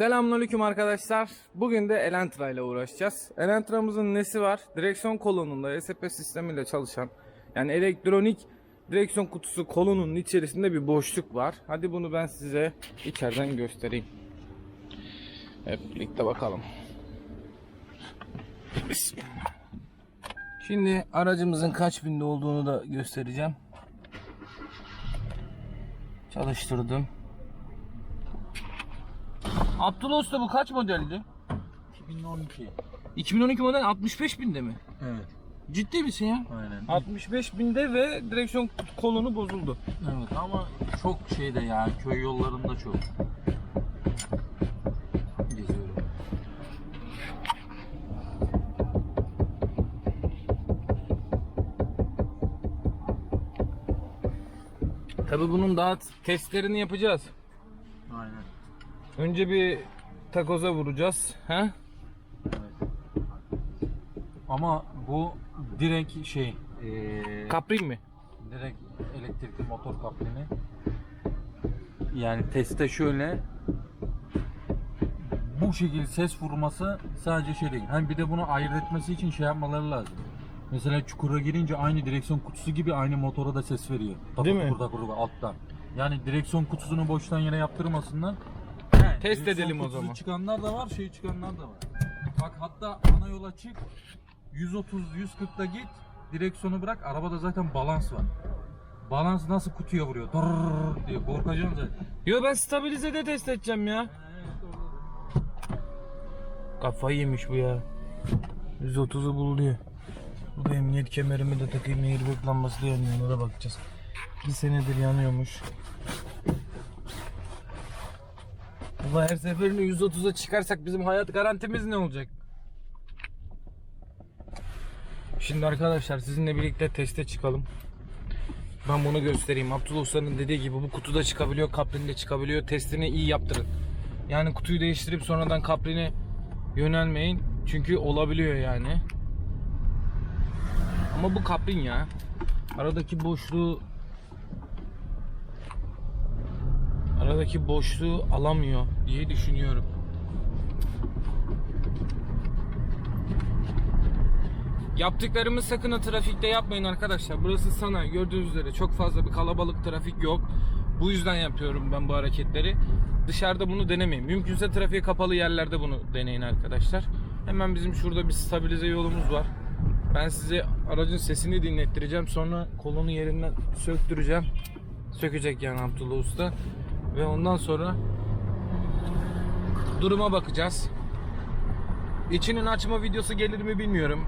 Selamünaleyküm arkadaşlar. Bugün de Elantra ile uğraşacağız. Elantramızın nesi var? Direksiyon kolonunda ESP sistemiyle çalışan yani elektronik direksiyon kutusu kolonunun içerisinde bir boşluk var. Hadi bunu ben size içeriden göstereyim. Hep birlikte bakalım. Şimdi aracımızın kaç binde olduğunu da göstereceğim. Çalıştırdım. Abdullah Usta bu kaç modeldi? 2012. 2012 model 65 binde mi? Evet. Ciddi misin ya? Aynen. 65 binde ve direksiyon kolonu bozuldu. Evet ama çok şeyde ya köy yollarında çok. Geziyorum. Tabi bunun daha testlerini yapacağız. Aynen. Önce bir takoza vuracağız. He? Ama bu direkt şey eee Kaprin mi? direkt elektrikli motor kaprini. Yani testte şöyle bu şekilde ses vurması sadece şey değil. Hani bir de bunu ayırt etmesi için şey yapmaları lazım. Mesela çukura girince aynı direksiyon kutusu gibi aynı motora da ses veriyor. Takır Değil mi? takır takır alttan. Yani direksiyon kutusunu boştan yere yaptırmasınlar. Test Direksiyon edelim o kutusu zaman. çıkanlar da var, şey çıkanlar da var. Bak hatta ana yola çık. 130 140'da git. Direksiyonu bırak. Arabada zaten balans var. Balans nasıl kutuya vuruyor? Dırrrr diye korkacaksın zaten. Yo ben stabilizede test edeceğim ya. Kafayı yemiş bu ya. 130'u buluyor. Bu emniyet kemerimi de takayım airbag lambası da yanıyor ona da bakacağız. Bir senedir yanıyormuş. Ulan her seferinde 130'a çıkarsak bizim hayat garantimiz ne olacak? Şimdi arkadaşlar sizinle birlikte teste çıkalım. Ben bunu göstereyim. Abdullah Usta'nın dediği gibi bu kutuda çıkabiliyor, kaprinde çıkabiliyor. Testini iyi yaptırın. Yani kutuyu değiştirip sonradan kaprine yönelmeyin. Çünkü olabiliyor yani. Ama bu kaprin ya. Aradaki boşluğu aradaki boşluğu alamıyor diye düşünüyorum. Yaptıklarımız sakın trafikte yapmayın arkadaşlar. Burası sana gördüğünüz üzere çok fazla bir kalabalık trafik yok. Bu yüzden yapıyorum ben bu hareketleri. Dışarıda bunu denemeyin. Mümkünse trafiğe kapalı yerlerde bunu deneyin arkadaşlar. Hemen bizim şurada bir stabilize yolumuz var. Ben size aracın sesini dinlettireceğim. Sonra kolunu yerinden söktüreceğim. Sökecek yani Abdullah Usta. Ve ondan sonra duruma bakacağız. İçinin açma videosu gelir mi bilmiyorum.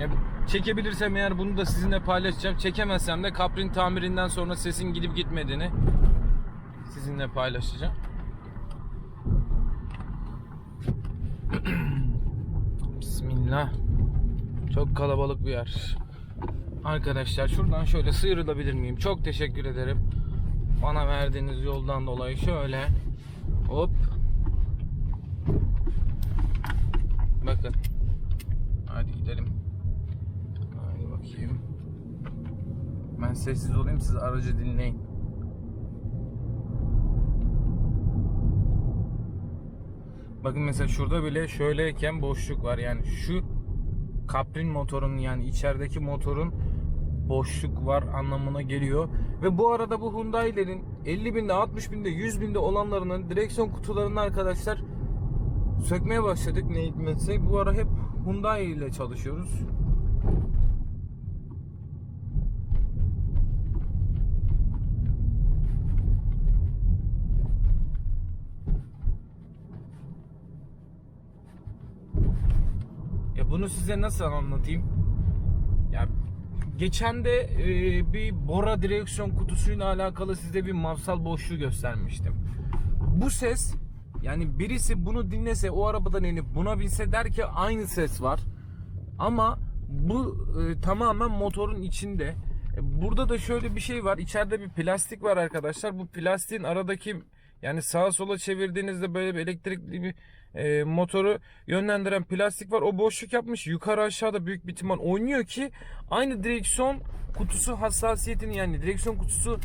Ya çekebilirsem eğer bunu da sizinle paylaşacağım. Çekemezsem de kaprin tamirinden sonra sesin gidip gitmediğini sizinle paylaşacağım. Bismillah. Çok kalabalık bir yer. Arkadaşlar şuradan şöyle sıyrılabilir miyim? Çok teşekkür ederim. Bana verdiğiniz yoldan dolayı şöyle hop Bakın. Hadi gidelim. Hadi bakayım. Ben sessiz olayım siz aracı dinleyin. Bakın mesela şurada bile şöyleyken boşluk var. Yani şu kaprin motorun yani içerideki motorun boşluk var anlamına geliyor. Ve bu arada bu Hyundai'lerin 50 binde, 60 binde, 100 binde olanlarının direksiyon kutularını arkadaşlar sökmeye başladık ne hikmetse. Bu ara hep Hyundai ile çalışıyoruz. Ya bunu size nasıl anlatayım? Geçen de e, bir Bora direksiyon kutusuyla alakalı size bir mafsal boşluğu göstermiştim. Bu ses yani birisi bunu dinlese o arabadan inip buna binse der ki aynı ses var. Ama bu e, tamamen motorun içinde. E, burada da şöyle bir şey var. İçeride bir plastik var arkadaşlar. Bu plastiğin aradaki yani sağa sola çevirdiğinizde böyle bir elektrikli bir e, motoru yönlendiren plastik var. O boşluk yapmış. Yukarı aşağıda büyük bir ihtimal oynuyor ki aynı direksiyon kutusu hassasiyetini yani direksiyon kutusu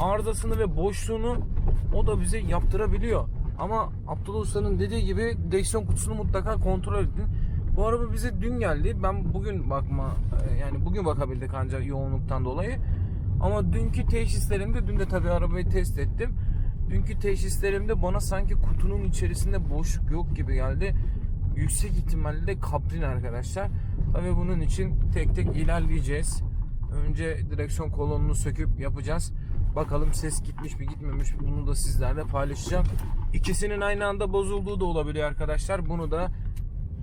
arızasını ve boşluğunu o da bize yaptırabiliyor. Ama Abdullah Usta'nın dediği gibi direksiyon kutusunu mutlaka kontrol edin. Bu araba bize dün geldi. Ben bugün bakma e, yani bugün bakabildik ancak yoğunluktan dolayı. Ama dünkü teşhislerimde dün de tabii arabayı test ettim. Dünkü teşhislerimde bana sanki kutunun içerisinde boşluk yok gibi geldi. Yüksek ihtimalle de kaprin arkadaşlar. Tabii bunun için tek tek ilerleyeceğiz. Önce direksiyon kolonunu söküp yapacağız. Bakalım ses gitmiş mi gitmemiş mi bunu da sizlerle paylaşacağım. İkisinin aynı anda bozulduğu da olabiliyor arkadaşlar. Bunu da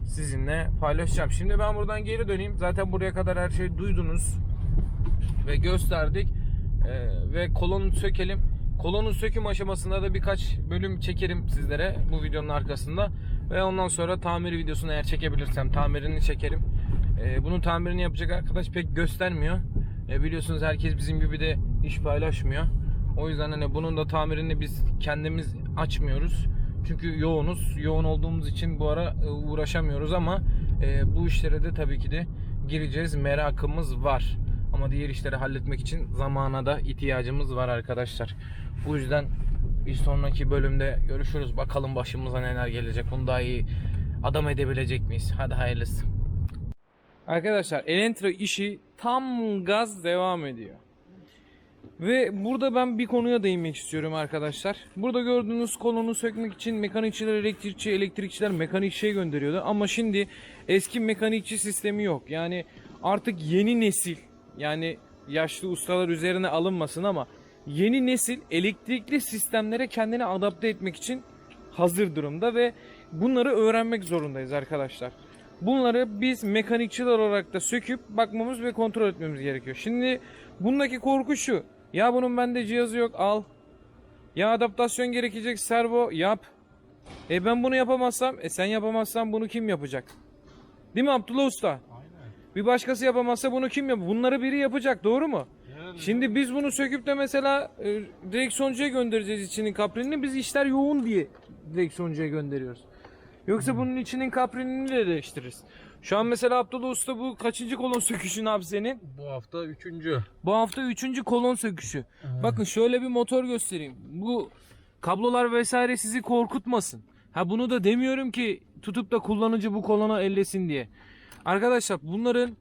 sizinle paylaşacağım. Şimdi ben buradan geri döneyim. Zaten buraya kadar her şeyi duydunuz ve gösterdik. Ee, ve kolonu sökelim. Kolonun söküm aşamasında da birkaç bölüm çekerim sizlere bu videonun arkasında. Ve ondan sonra tamir videosunu eğer çekebilirsem tamirini çekerim. Ee, bunun tamirini yapacak arkadaş pek göstermiyor. Ee, biliyorsunuz herkes bizim gibi de iş paylaşmıyor. O yüzden hani bunun da tamirini biz kendimiz açmıyoruz. Çünkü yoğunuz. Yoğun olduğumuz için bu ara e, uğraşamıyoruz ama e, bu işlere de tabii ki de gireceğiz. Merakımız var. Ama diğer işleri halletmek için zamana da ihtiyacımız var arkadaşlar. Bu yüzden bir sonraki bölümde görüşürüz. Bakalım başımıza neler gelecek. Bunu daha iyi adam edebilecek miyiz? Hadi hayırlısı. Arkadaşlar Elentra işi tam gaz devam ediyor. Ve burada ben bir konuya değinmek istiyorum arkadaşlar. Burada gördüğünüz kolonu sökmek için mekanikçiler, elektrikçi, elektrikçiler mekanikçiye gönderiyordu. Ama şimdi eski mekanikçi sistemi yok. Yani artık yeni nesil yani yaşlı ustalar üzerine alınmasın ama yeni nesil elektrikli sistemlere kendini adapte etmek için hazır durumda ve bunları öğrenmek zorundayız arkadaşlar. Bunları biz mekanikçiler olarak da söküp bakmamız ve kontrol etmemiz gerekiyor. Şimdi bundaki korku şu. Ya bunun bende cihazı yok al. Ya adaptasyon gerekecek servo yap. E ben bunu yapamazsam e sen yapamazsan bunu kim yapacak? Değil mi Abdullah Usta? Bir başkası yapamazsa bunu kim yapacak? Bunları biri yapacak doğru mu? Şimdi biz bunu söküp de mesela e, direksiyoncuya göndereceğiz içinin kaprinini. Biz işler yoğun diye direksiyoncuya gönderiyoruz. Yoksa bunun içinin kaprinini de değiştiririz. Şu an mesela Abdullah Usta bu kaçıncı kolon söküşün abi senin? Bu hafta üçüncü. Bu hafta üçüncü kolon söküşü. Bakın şöyle bir motor göstereyim. Bu kablolar vesaire sizi korkutmasın. Ha bunu da demiyorum ki tutup da kullanıcı bu kolona ellesin diye. Arkadaşlar bunların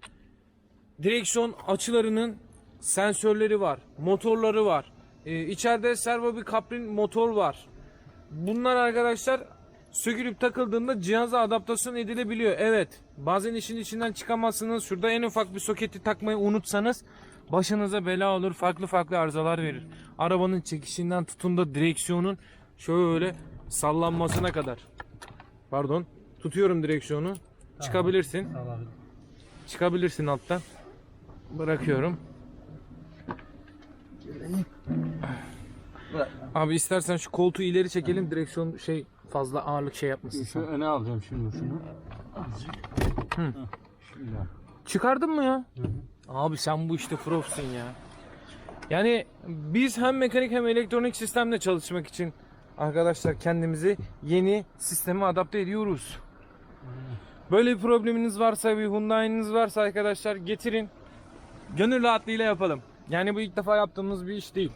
direksiyon açılarının sensörleri var, motorları var. Ee, içeride servo bir kaprin motor var. Bunlar arkadaşlar sökülüp takıldığında cihaza adaptasyon edilebiliyor. Evet. Bazen işin içinden çıkamazsınız. Şurada en ufak bir soketi takmayı unutsanız başınıza bela olur. Farklı farklı arızalar verir. Arabanın çekişinden tutun da direksiyonun şöyle sallanmasına kadar. Pardon. Tutuyorum direksiyonu. Çıkabilirsin. Çıkabilirsin alttan. Bırakıyorum. Abi istersen şu koltuğu ileri çekelim direksiyon şey fazla ağırlık şey yapmasın. Şu öne alacağım şimdi şunu. Azıcık. Hı. Çıkardın mı ya? Abi sen bu işte profsun ya. Yani biz hem mekanik hem elektronik sistemle çalışmak için arkadaşlar kendimizi yeni sisteme adapte ediyoruz. Böyle bir probleminiz varsa bir Hyundai'niz varsa arkadaşlar getirin. Gönül rahatlığıyla yapalım. Yani bu ilk defa yaptığımız bir iş değil.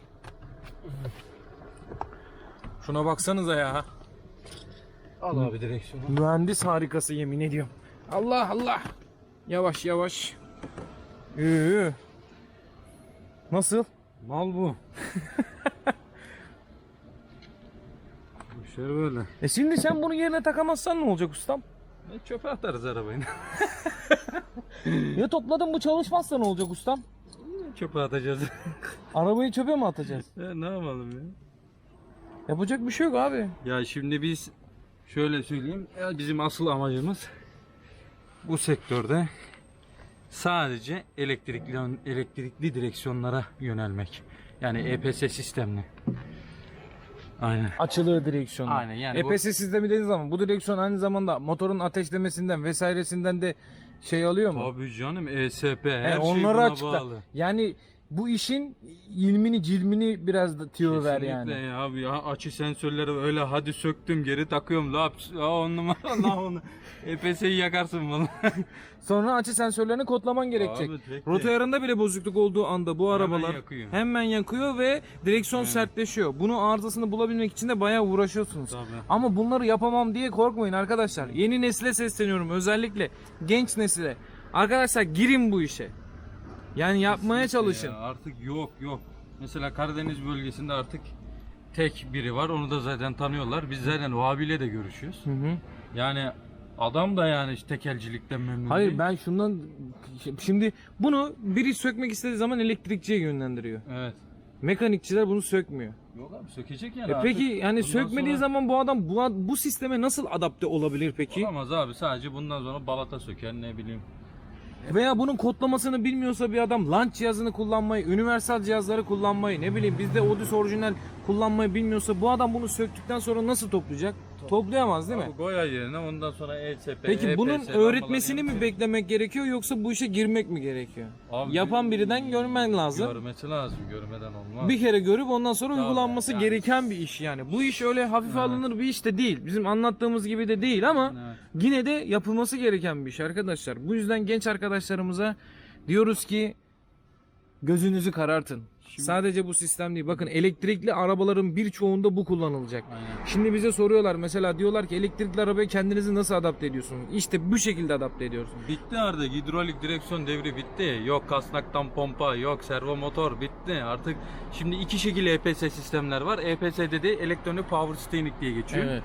Şuna baksanıza ya. Al abi direksiyonu. Mühendis harikası yemin ediyorum. Allah Allah. Yavaş yavaş. Ee, Nasıl? Mal bu. Bu işler böyle. E şimdi sen bunu yerine takamazsan ne olacak ustam? E, çöpe atarız arabayı. Ya topladın bu çalışmazsa ne olacak ustam? çöpe atacağız. Arabayı çöpe mi atacağız? e, ne yapalım ya? Yapacak bir şey yok abi. Ya şimdi biz şöyle söyleyeyim. Ya bizim asıl amacımız bu sektörde sadece elektrikli elektrikli direksiyonlara yönelmek. Yani EPS sistemli. Aynen. Açılı direksiyonu. Aynen, yani bu- EPS sistemi dediğiniz zaman bu direksiyon aynı zamanda motorun ateşlemesinden vesairesinden de şey alıyor mu? Tabii canım ESP her He, şey onları buna açıkla. bağlı. Yani bu işin ilmini cilmini biraz da tüyo ver yani. Kesinlikle ya abi ya açı sensörleri öyle hadi söktüm geri takıyorum laps ya on numara la onu EPS'yi yakarsın bunu. Sonra açı sensörlerini kodlaman gerekecek. Abi, tek. ayarında bile bozukluk olduğu anda bu arabalar yakıyor. hemen yakıyor ve direksiyon Evet. sertleşiyor. Bunun arızasını bulabilmek için de bayağı uğraşıyorsunuz. Tabii. Ama bunları yapamam diye korkmayın arkadaşlar. Yeni nesile sesleniyorum özellikle genç nesile. Arkadaşlar girin bu işe. Yani yapmaya çalışın. Ya artık yok yok. Mesela Karadeniz bölgesinde artık tek biri var. Onu da zaten tanıyorlar. Biz zaten o abiyle de görüşüyoruz. Hı hı. Yani adam da yani işte tekelcilikten memnun Hayır değil. ben şundan şimdi bunu biri sökmek istediği zaman elektrikçiye yönlendiriyor. Evet. Mekanikçiler bunu sökmüyor. Yok abi sökecek yani E artık. peki yani Bundan sökmediği sonra- zaman bu adam bu bu sisteme nasıl adapte olabilir peki? Olamaz abi sadece bundan sonra balata söker ne bileyim. Veya bunun kodlamasını bilmiyorsa bir adam launch cihazını kullanmayı, universal cihazları kullanmayı, ne bileyim bizde Odis orijinal kullanmayı bilmiyorsa bu adam bunu söktükten sonra nasıl toplayacak? Toplayamaz değil mi? Abi Goya yerine ondan sonra ESP, Peki EPS, bunun lambalar öğretmesini mi beklemek gerekiyor yoksa bu işe girmek mi gerekiyor? Abi, Yapan birinden görmen lazım. Görmesi lazım görmeden olmaz. Bir kere görüp ondan sonra uygulanması yani. gereken bir iş yani. Bu iş öyle hafife alınır bir iş de değil. Bizim anlattığımız gibi de değil ama Evet. yine de yapılması gereken bir iş arkadaşlar. Bu yüzden genç arkadaşlarımıza diyoruz ki gözünüzü karartın. Şimdi- Sadece bu sistem değil. Bakın elektrikli arabaların birçoğunda bu kullanılacak. Aynen. Şimdi bize soruyorlar mesela diyorlar ki elektrikli arabaya kendinizi nasıl adapte ediyorsunuz? İşte bu şekilde adapte ediyoruz. Bitti artık hidrolik direksiyon devri bitti. Yok kasnaktan pompa, yok servo motor bitti. Artık şimdi iki şekilde EPS sistemler var. EPS'de de elektronik power steering diye geçiyor.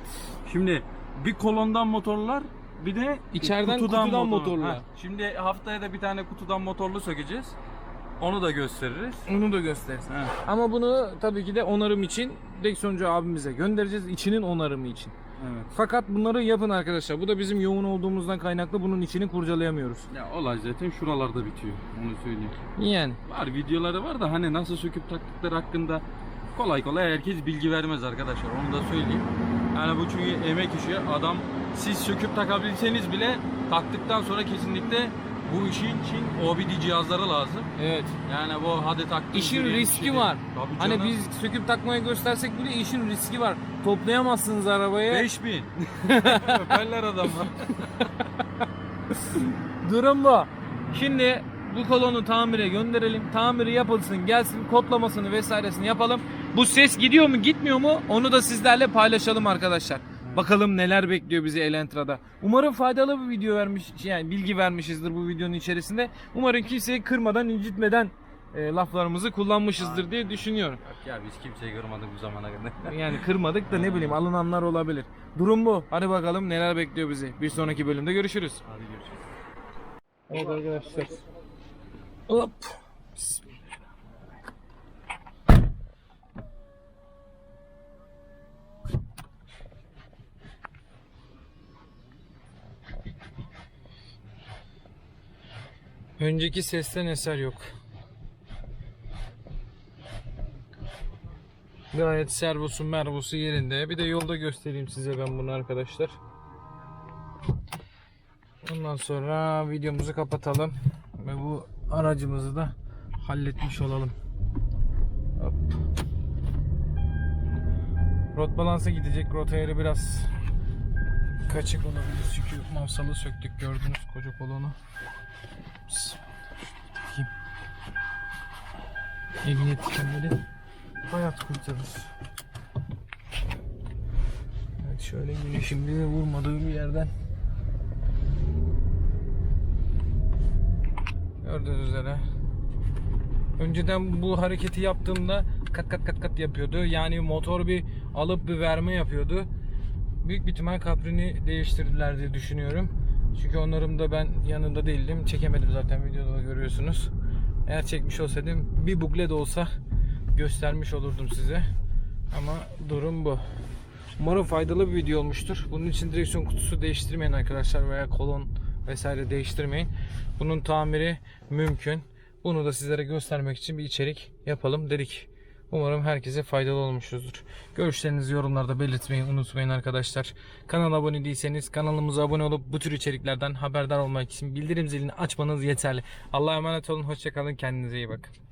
Şimdi bir kolondan motorlar bir de İçeriden kutudan motorlar. Ha, Şimdi haftaya da bir tane kutudan motorlu sökeceğiz. Onu da gösteririz. Onu da göstersin. Ha. Ama bunu tabii ki de onarım için direksiyoncu abimize göndereceğiz. içinin onarımı için. Evet. Fakat bunları yapın arkadaşlar. Bu da bizim yoğun olduğumuzdan kaynaklı bunun içini kurcalayamıyoruz. Ya olay zaten şuralarda bitiyor. Onu söyleyeyim. Yani Var videoları var da hani nasıl söküp taktıkları hakkında kolay kolay herkes bilgi vermez arkadaşlar. Onu da söyleyeyim. Yani bu çünkü emek işi. Adam siz söküp takabilseniz bile taktıktan sonra kesinlikle bu işin için OBD cihazları lazım. evet. Yani bu hadi taktım. İşin riski şey değil. var. Tabii Hani canım. biz söküp takmaya göstersek bile işin riski var. Toplayamazsınız arabayı. 5000. Öperler adamlar. Durum bu. Şimdi bu kolonu tamire gönderelim. Tamiri yapılsın, gelsin, kodlamasını vesairesini yapalım. Bu ses gidiyor mu, gitmiyor mu? Onu da sizlerle paylaşalım arkadaşlar. Bakalım neler bekliyor bizi Elentra'da. Umarım faydalı bir video vermiş, yani bilgi vermişizdir bu videonun içerisinde. Umarım kimseyi kırmadan, incitmeden e, laflarımızı kullanmışızdır diye düşünüyorum. Yok ya biz kimseyi kırmadık bu zamana kadar. Yani kırmadık da ne bileyim alınanlar olabilir. Durum bu. Hadi bakalım neler bekliyor bizi. Bir sonraki bölümde görüşürüz. Hadi görüşürüz. Evet arkadaşlar. Hop. Önceki sesten eser yok. Gayet servosu mervosu yerinde. Bir de yolda göstereyim size ben bunu arkadaşlar. Ondan sonra videomuzu kapatalım ve bu aracımızı da halletmiş olalım. Hop. Rot balansa gidecek. Rot ayarı biraz kaçık olabilir çünkü mavsalı söktük gördünüz koca kolonu. Bakayım. Emniyet kemeri hayat kurtarır. Evet şöyle güneşin bir vurmadığı bir yerden Gördüğünüz üzere. Önceden bu hareketi yaptığımda kat kat kat kat yapıyordu. Yani motor bir alıp bir verme yapıyordu. Büyük bir ihtimal kaprini değiştirdiler diye düşünüyorum. Çünkü onların da ben yanında değildim. Çekemedim zaten videoda da görüyorsunuz. Eğer çekmiş olsaydım bir bukle de olsa göstermiş olurdum size. Ama durum bu. Umarım faydalı bir video olmuştur. Bunun için direksiyon kutusu değiştirmeyin arkadaşlar veya kolon vesaire değiştirmeyin. Bunun tamiri mümkün. Bunu da sizlere göstermek için bir içerik yapalım dedik. Umarım herkese faydalı olmuşuzdur. Görüşlerinizi yorumlarda belirtmeyi unutmayın arkadaşlar. Kanala abone değilseniz kanalımıza abone olup bu tür içeriklerden haberdar olmak için bildirim zilini açmanız yeterli. Allah'a emanet olun. Hoşçakalın. Kendinize iyi bakın.